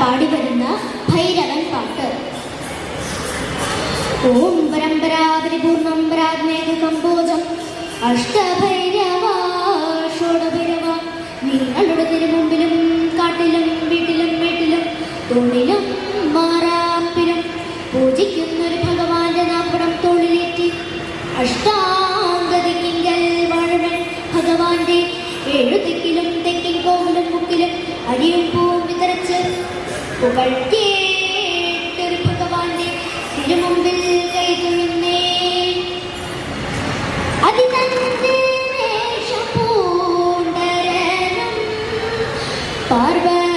പാടി വരുന്ന ഭൈരവൻ പാട്ട്. ഓം പരമ്പരാപരിപൂർണം പരാത്മേക കമ്പോജം. അഷ്ടഭൈരവാഷോടഭൈരവ നിങ്ങളുടെ തിരുമുമ്പിലും കാട്ടിലും വീട്ടിലും വീട്ടിലും തോണിലും മാറാപ്പിലും പൂജിക്കുന്നൊരു ഭഗവാന്റെ നാപ്പടം തോളിലേറ്റി അഷ്ടാംഗതിക്കിങ്കൽ വാഴവൻ ഭഗവാന്റെ എഴുതിക്കിലും തെക്കിൻ കോവിലും മുക്കിലും വിതറിച്ച് പുകൾ കേട്ടൊരു തിരുമുമ്പിൽ പാർവ